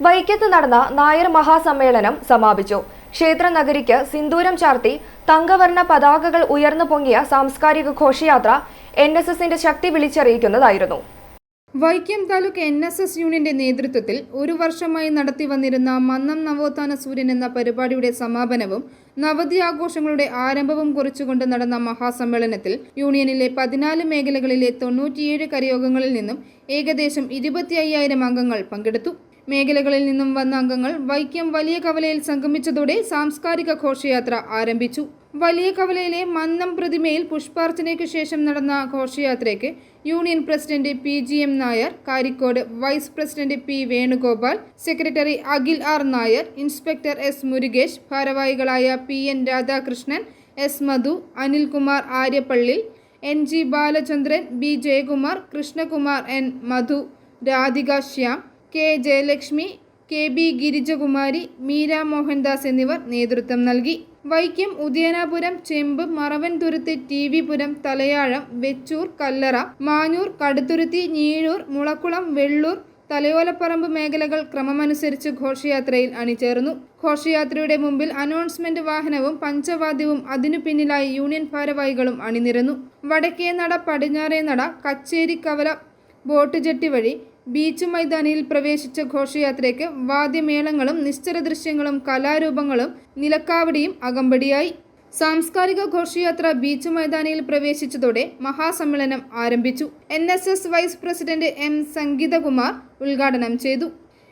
വൈക്കത്ത് നടന്ന നായർ മഹാസമ്മേളനം സമാപിച്ചു. ക്ഷേത്ര നഗരിക്ക് സിന്ദൂരം ചാർത്തി തങ്കവർണ പതാകകൾ ഉയർന്നു പൊങ്ങിയ സാംസ്കാരിക ഘോഷയാത്ര എൻ എസ് എസിന്റെ ശക്തി വിളിച്ചറിയിക്കുന്നതായിരുന്നു. Vaikom taluk N S S യൂണിയന്റെ നേതൃത്വത്തിൽ ഒരു വർഷമായി നടത്തി വന്നിരുന്ന മന്നം നവോത്ഥാന സൂര്യൻ എന്ന പരിപാടിയുടെ സമാപനവും നവതി ആഘോഷങ്ങളുടെ ആരംഭവും കുറിച്ചുകൊണ്ട് നടന്ന മഹാസമ്മേളനത്തിൽ യൂണിയനിലെ പതിനാല് മേഖലകളിലെ തൊണ്ണൂറ്റിയേഴ് കരയോഗങ്ങളിൽ നിന്നും ഏകദേശം ഇരുപത്തി അംഗങ്ങൾ പങ്കെടുത്തു. മേഖലകളിൽ നിന്നും വന്ന അംഗങ്ങൾ വൈക്കം വലിയ കവലയിൽ സംഗമിച്ചതോടെ സാംസ്കാരിക ഘോഷയാത്ര ആരംഭിച്ചു. വലിയ കവലയിലെ മന്നം പ്രതിമയിൽ പുഷ്പാർച്ചനയ്ക്ക് ശേഷം നടന്ന ഘോഷയാത്രയ്ക്ക് union president P G M Nair Karikode vice president P Venugopal secretary Akhil R Nair inspector S Murukesh ഭാരവാഹികളായ P N Radhakrishnan S Madhu Anilkumar Aryappally N G Balachandran B Jayakumar Krishnakumar N Madhu Radhika Shyam K Jayalakshmi K B Girijakumari Meera Mohandas എന്നിവർ നേതൃത്വം നൽകി. വൈക്കം ഉദയനാപുരം ചെമ്പ് Maravanthuruthu T V Puram Thalayazham Vechoor Kallara Manjoor Kaduthuruthy Njeezhoor Mulakkulam Vellur Thalayolaparambu മേഖലകൾ ക്രമമനുസരിച്ച് ഘോഷയാത്രയിൽ അണിചേർന്നു. ഘോഷയാത്രയുടെ മുമ്പിൽ announcement വാഹനവും പഞ്ചവാദ്യവും അതിനു പിന്നിലായി യൂണിയൻ ഭാരവാഹികളും അണിനിരന്നു. വടക്കേനട പടിഞ്ഞാറേനട പടിഞ്ഞാറേ നട കച്ചേരി കവല ബോട്ട് ജെട്ടി വഴി ബീച്ച് മൈതാനിയിൽ പ്രവേശിച്ച ഘോഷയാത്രയ്ക്ക് വാദ്യമേളങ്ങളും നിശ്ചല ദൃശ്യങ്ങളും കലാരൂപങ്ങളും നിലക്കാവടിയും അകമ്പടിയായി. സാംസ്കാരിക ഘോഷയാത്ര ബീച്ച് മൈതാനിയിൽ പ്രവേശിച്ചതോടെ മഹാസമ്മേളനം ആരംഭിച്ചു. N S S vice president M Sangeethkumar ഉദ്ഘാടനം ചെയ്തു.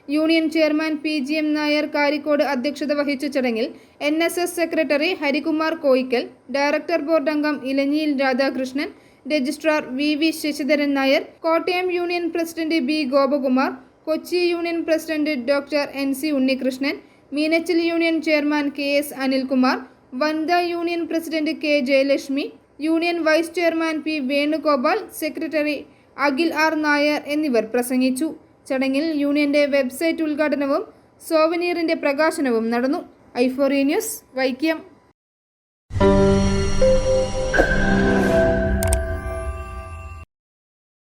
Union chairman P G M Nair Karikode അധ്യക്ഷത വഹിച്ച ചടങ്ങിൽ N S S secretary Harikumar Koickal director board അംഗം Elanjiyil Radhakrishnan registrar V V Sasidharan Nair Kottayam union president B Gopakumar Kochi union president doctor N C Unnikrishnan Meenachil union chairman K S Anilkumar വനിതാ union president K Jayalakshmi union vice chairman P Venugopal secretary Akhil R Nair എന്നിവർ പ്രസംഗിച്ചു. ചടങ്ങിൽ യൂണിയന്റെ website ഉദ്ഘാടനവും സോവനീറിന്റെ പ്രകാശനവും നടന്നു. ഐഫോറി ന്യൂസ് വൈക്കം.